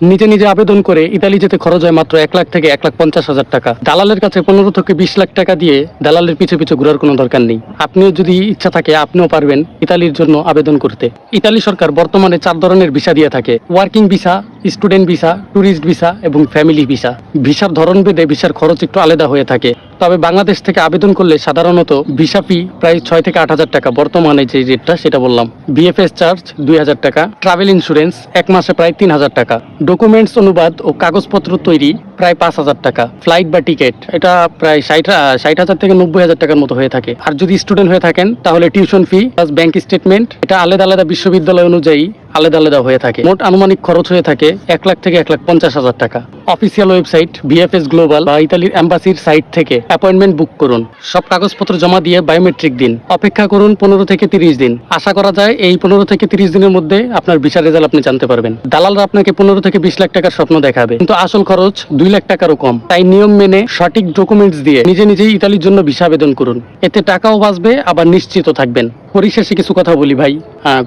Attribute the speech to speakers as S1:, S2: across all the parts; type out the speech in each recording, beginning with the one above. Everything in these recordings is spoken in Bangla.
S1: নিজে নিজে আবেদন করে ইতালি যেতে খরচ হয় মাত্র এক লাখ থেকে এক লাখ পঞ্চাশ হাজার টাকা। দালালের কাছে পনেরো থেকে বিশ লাখ টাকা দিয়ে দালালের পিছু পিছু ঘোরার কোনো দরকার নেই। আপনিও যদি ইচ্ছা থাকে, আপনিও পারবেন ইতালির জন্য আবেদন করতে। ইতালি সরকার বর্তমানে চার ধরনের ভিসা দিয়ে থাকে। Working visa student visa tourist visa এবং ফ্যামিলি ভিসা। ভিসার ধরন ভেদে ভিসার খরচ একটু আলাদা হয়ে থাকে। তবে বাংলাদেশ থেকে আবেদন করলে সাধারণত ভিসা ফি প্রায় ছয় থেকে আট হাজার টাকা। বর্তমানে যে রেটটা সেটা বললাম। বিএফএস চার্জ দুই হাজার টাকা ট্রাভেল ইন্স্যুরেন্স এক মাসে প্রায় তিন হাজার টাকা। ডকুমেন্টস অনুবাদ ও কাগজপত্র তৈরি প্রায় পাঁচ হাজার টাকা। ফ্লাইট বা টিকিট এটা প্রায় ষাট ষাট হাজার থেকে নব্বই হাজার টাকার মতো হয়ে থাকে। আর যদি স্টুডেন্ট হয়ে থাকেন, তাহলে tuition fee plus bank statement এটা আলাদা আলাদা বিশ্ববিদ্যালয় অনুযায়ী আলাদা আলাদা হয়ে থাকে। মোট আনুমানিক খরচ হয়ে থাকে এক লাখ থেকে এক লাখ পঞ্চাশ হাজার টাকা। অফিসিয়াল ওয়েবসাইট বিএফএস গ্লোবাল বা ইতালির এম্বাসির সাইট থেকে অ্যাপয়েন্টমেন্ট বুক করুন। সব কাগজপত্র জমা দিয়ে বায়োমেট্রিক দিন। অপেক্ষা করুন পনেরো থেকে তিরিশ দিন। আশা করা যায় এই পনেরো থেকে তিরিশ দিনের মধ্যে আপনার ভিসা রেজাল্ট আপনি জানতে পারবেন। দালালরা আপনাকে পনেরো থেকে বিশ লাখ টাকার স্বপ্ন দেখাবে। কিন্তু আসল খরচ দুই লাখ টাকারও কম। তাই নিয়ম মেনে সঠিক ডকুমেন্টস দিয়ে নিজে নিজেই ইতালির জন্য ভিসা আবেদন করুন। এতে টাকাও বাঁচবে, আবার নিশ্চিত থাকবেন। পরিশেষে কিছু কথা বলি ভাই।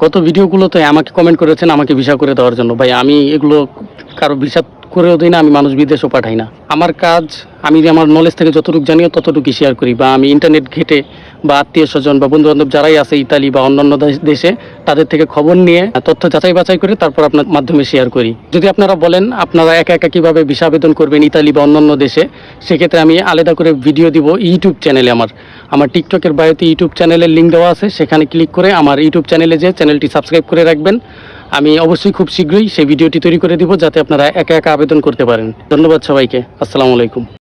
S1: গত ভিডিওগুলোতে আমাকে কমেন্ট করেছেন, আমাকে ভিসা করে দেওয়ার জন্য। ভাই, আমি এগুলো কারও ভিসা করেও দিই না, আমি মানুষ বিদেশও পাঠাই না। আমার কাজ আমি আমার নলেজ থেকে যতটুকু জানিও ততটুকু শেয়ার করি বা আমি ইন্টারনেট ঘেটে বা আত্মীয় স্বজন বা বন্ধু বান্ধব যারাই আছে ইতালি বা অন্যান্য দেশ- দেশে, তাদের থেকে খবর নিয়ে তথ্য যাচাই বাছাই করে তারপর আপনার মাধ্যমে শেয়ার করি। যদি আপনারা বলেন আপনারা একা একা কীভাবে ভিসা আবেদন করবেন ইতালি বা অন্যান্য দেশে, সেক্ষেত্রে আমি আলাদা করে ভিডিও দিব ইউটিউব চ্যানেলে আমার। আমার টিকটকের বায়োতে ইউটিউব চ্যানেলের লিঙ্ক দেওয়া আছে, সেখানে ক্লিক করে আমার ইউটিউব চ্যানেলে যে চ্যানেলটি সাবস্ক্রাইব করে রাখবেন। আমি অবশ্যই খুব শীঘ্রই সেই ভিডিওটি তৈরি করে দিব যাতে আপনারা একা একা আবেদন করতে পারেন। ধন্যবাদ সবাইকে। আসসালামু আলাইকুম।